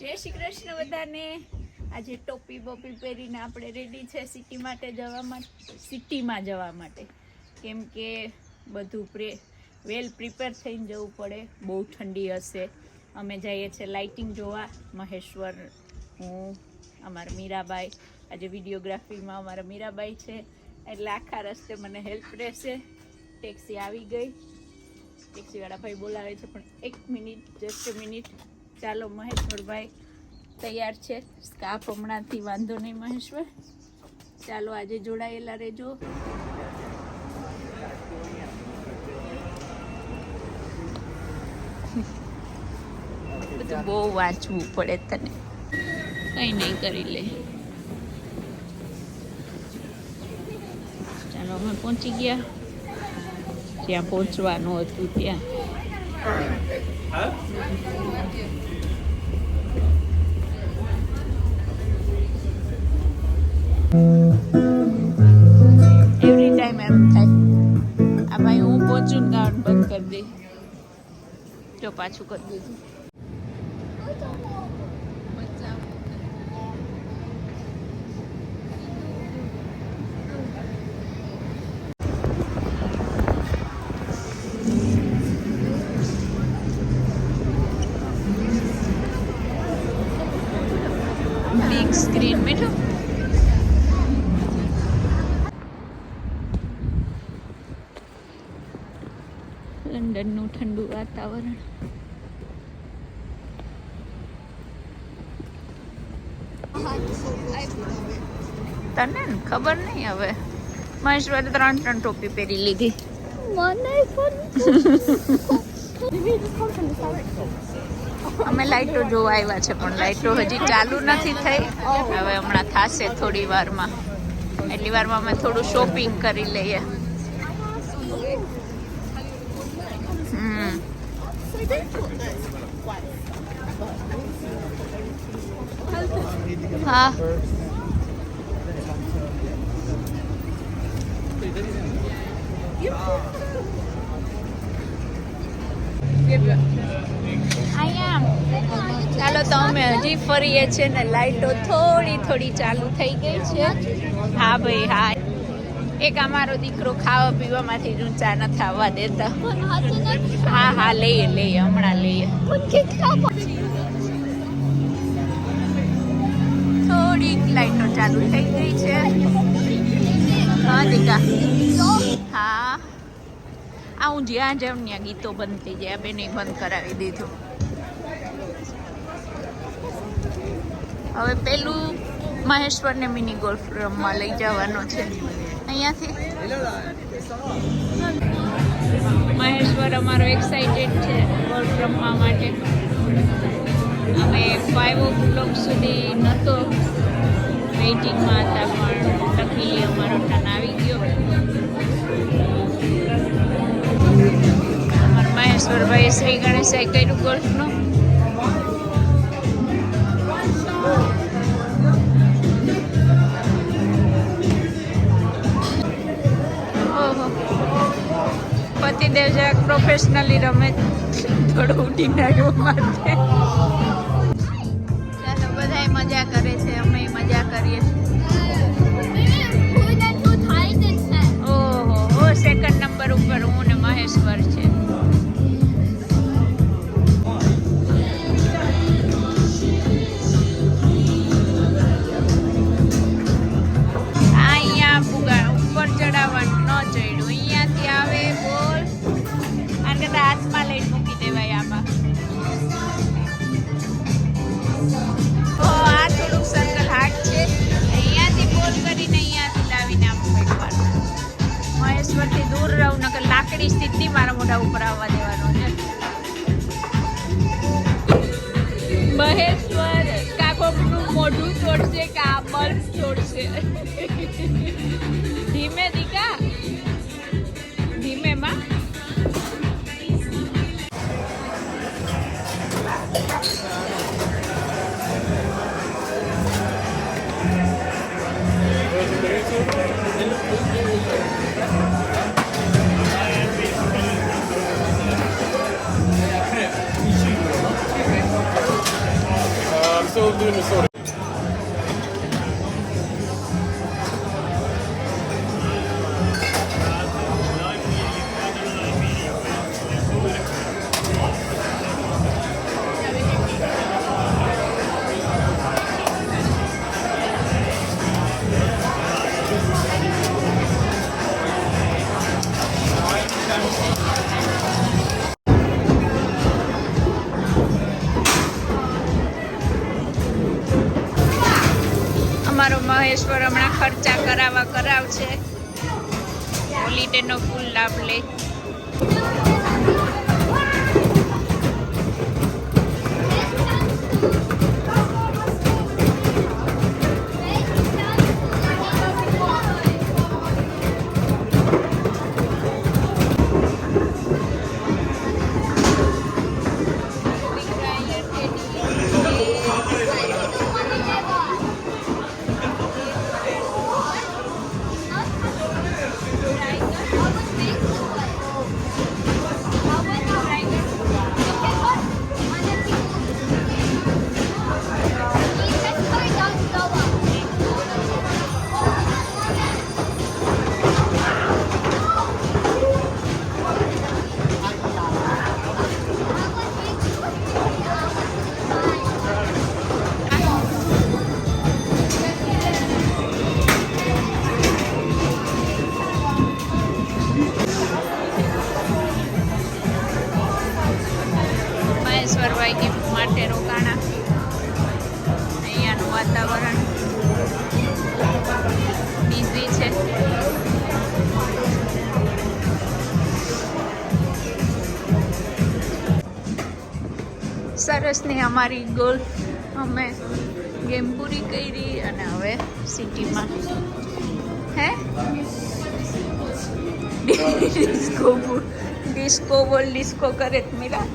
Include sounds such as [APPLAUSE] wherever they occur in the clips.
જય શ્રી કૃષ્ણ બધાને. આજે ટોપી બોપી પહેરીને આપણે રેડી છે સિટી માટે જવા માટે સિટીમાં જવા માટે. કેમ કે બધું પ્રે વેલ પ્રિપેર થઈને જવું પડે. બહુ ઠંડી હશે. અમે જઈએ છીએ લાઇટિંગ જોવા. મહેશ્વર હું, અમારા મીરાબાઈ. આજે વિડીયોગ્રાફીમાં અમારા મીરાબાઈ છે. એટલે આખા રસ્તે મને હેલ્પ રહેશે. ટેક્સી આવી ગઈ. ટેક્સીવાળા ભાઈ બોલાવે છે, પણ એક મિનિટ જસ્ટ મિનિટ ચાલો મહેશ્વરભાઈ તૈયાર છે. સ્કાફ હમણાંથી વાંધો નહીં મહેશ્વર ચાલો આજે જોડાયેલા રહેજો. બધું બહુ વાંચવું પડે તને. કઈ નહીં કરી લે. ચાલો અમે પહોંચી ગયા. જ્યાં પહોંચવાનું હતું ત્યાં. એવરી ટાઈમ એમ થાય આ ભાઈ હું પહોંચું ને ગાવાનું બંધ કરી દે. જો પાછું કરી દીધું બિગ સ્ક્રીન મીઠું લંડનનું ઠંડુ વાતાવરણ. તને ખબર નહીં હવે? મહેશ્વરે ત્રણ ત્રણ ટોપી પહેરી લીધી. [LAUGHS] અમે લાઈટો જોવા આવ્યા છે પણ લાઈટો હજી ચાલુ નથી થઈ. હવે હમણાં થશે થોડી વારમાં. એટલી વારમાં અમે થોડું શોપિંગ કરી લઈએ. હા. ચાલો તો અમે હજી ફરીએ છીએ ને લાઈટો થોડી થોડી ચાલુ થઈ ગઈ છે. હા ભાઈ, હા. એક અમારો દીકરો ખાવા પીવામાંથી ઊંચા નથી આવવા દેતા. હા હા, લઈએ લઈએ, હમણાં લઈએ. ચાલુ થઈ ગઈ છે. હા, દીકા. હા. આ હું જ્યાં જાઉં ત્યાં ગીતો બંધ થઈ જાય. બેને બંધ કરાવી દીધું. હવે પેલું મહેશ્વરને મિની ગોલ્ફ રમવા લઈ જવાનો છે. અહીંયાથી. મહેશ્વર અમારો એક્સાઇટેડ છે ગોલ્ફ રમવા માટે. અમે ફાઈવ ઓ ક્લોક સુધી નહોતો વેઇટિંગમાં હતા પણ લકીલી અમારો ટર્ન આવી ગયો. અમારા મહેશ્વરભાઈએ શ્રી ગણેશાઈ કર્યું ગોલ્ફનું પતિદેવ જરાક પ્રોફેશનલી રમે. થોડું ઉડી નાખ્યો માટે હું Sorriso. મહેશ્વર હમણાં ખર્ચા કરાવવા કરાવશે હોલિડેનો ફૂલ લાભ લે. મહેશ્વરભાઈ સરસની અમારી ગોલ અમે ગેમ પૂરી કરી અને હવે સિટીમાં હે? ડિસ્કો ડિસ્કો બોલ, ડિસ્કો કરે મિલા.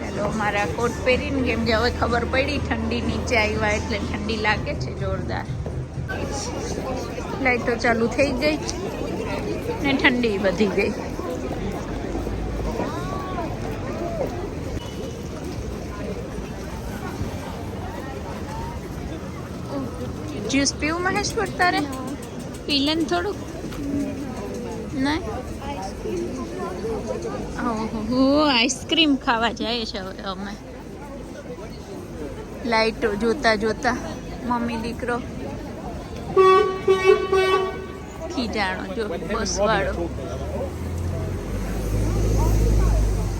ચાલો મારા કોટ પહેરીને કેમ કે હવે ખબર પડી ઠંડી નીચે આવ્યા એટલે ઠંડી લાગે છે જોરદાર. લાઈટો ચાલુ થઈ ગઈ ને ઠંડી વધી ગઈ. જ્યુસ પીવું મહેશ્વર તારે? પી લે ને થોડુંક. નહીં? ઓહો આઈસ્ક્રીમ ખાવા જાય છે હવે અમે. લાઈટો જોતા જોતા મમ્મી દીકરો. ખીજાણો જો બસ વાળો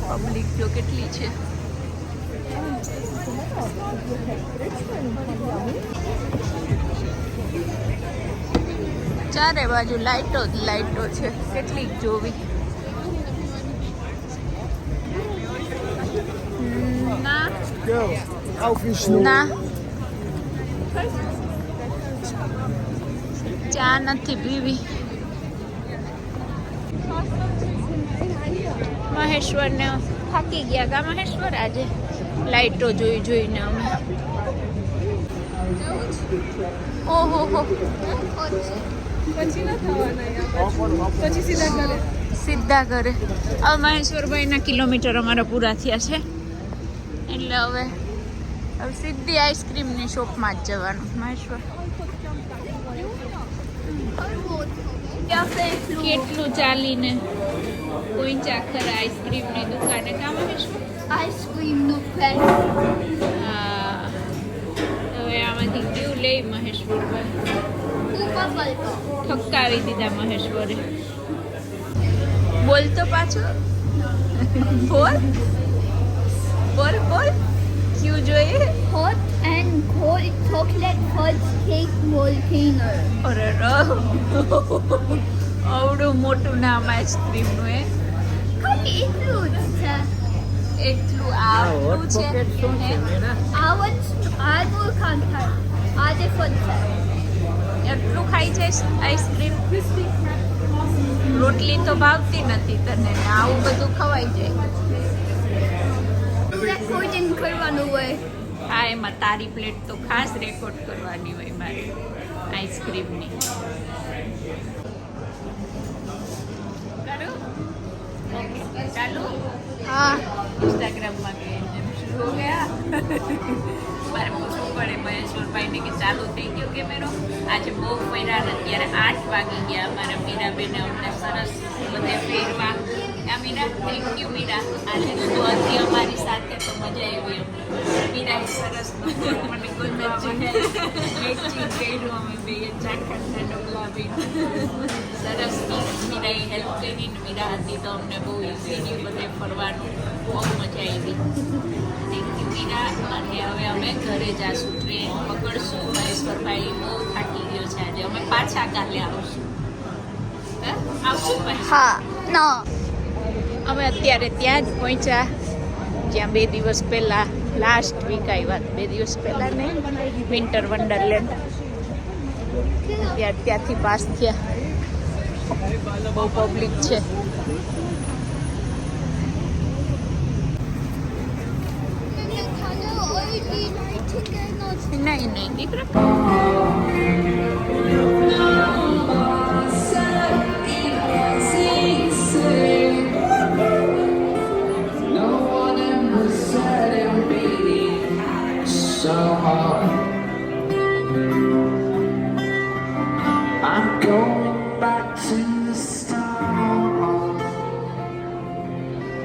પબ્લિક જો કેટલી છે. ચારે બાજુ લાઈટો જ લાઈટો છે. કેટલીક જોવી. ના. ચા નથી પીવી. મહેશ્વર ને થાકી ગયા કા મહેશ્વર આજે? લાઈટો જોઈ જોઈને અમે. ઓહો હો. સીધા ઘરે? હવે મહેશ્વરભાઈના કિલોમીટર અમારા પૂરા થયા છે. એટલે હવે હવે સીધી આઈસ્ક્રીમની શોપમાં જ જવાનું. મહેશ્વર. કેટલું ચાલીને કોઈ ચાખર આઈસ્ક્રીમની દુકાને? કામ મહેશ્વર? આઈસક્રીમનું હા. હવે આમાંથી લે મહેશ્વરભાઈ. ઉપર દીધા મહેશ્વરે. બોલ તો પાછો. બોલ. બોલ બોલ. ક્યુ જોઈએ? hot and cold chocolate fudge cake volcano અરે ર. આવડું મોટું નામ આઈસ્ક્રીમનું એ ખાલી એટલું જ છે. એટલું આવડું છે. હે? આ વર્ષ આગળ કામ થાય. આજે ફન છે એટલું ખાઈ જઈશ આઈસ્ક્રીમ રોટલી તો ભાવતી નથી તને. આવું બધું ખવાઈ જાય. રેકોર્ડિંગ કરવાનું હોય. હા એમાં તારી પ્લેટ તો ખાસ રેકોર્ડ કરવાની હોય મારે આઈસ્ક્રીમની કરું ઓકે ચાલુ હા. ઇન્સ્ટાગ્રામમાં કે ગયા. મારે પૂછવું પડે મહેશ્વરભાઈને કે ચાલુ થઈ ગયો કેમેરો? આજે બહુ ફર્યા અત્યારે આઠ વાગી ગયા. મારા મીરાબેને અમને સરસ બધે ફેરવા. આ મીરા થેન્ક યુ મીરા. આજે તું હતી અમારી સાથે, તો મજા આવી અમને. મીરાએ સરસ મને કર્યું, અમે બે ચાખંડના ડબલા બી સરસ મીરાએ હેલ્પ કરી ને મીરા હતી તો અમને બહુ ઇઝીલી બધે ફરવાનું બહુ મજા આવી થેન્ક યુ મીરા અને હવે અમે ઘરે જાશું ટ્રેન પકડશું મહેશ્વરભાઈ બહુ થાકી ગયો છે આજે અમે પાછા કાલે આવશું હે? આવશું પાછા હા ના અમે અત્યારે ત્યાં જ પહોંચ્યા જ્યાં બે દિવસ પહેલાં લાસ્ટ વીક આવ્યા બે દિવસ પહેલાં નહીં વિન્ટર વન્ડરલેન્ડ ત્યાં ત્યાંથી પાસ થયા બહુ પબ્લિક છે નહીં નહીં દીકરા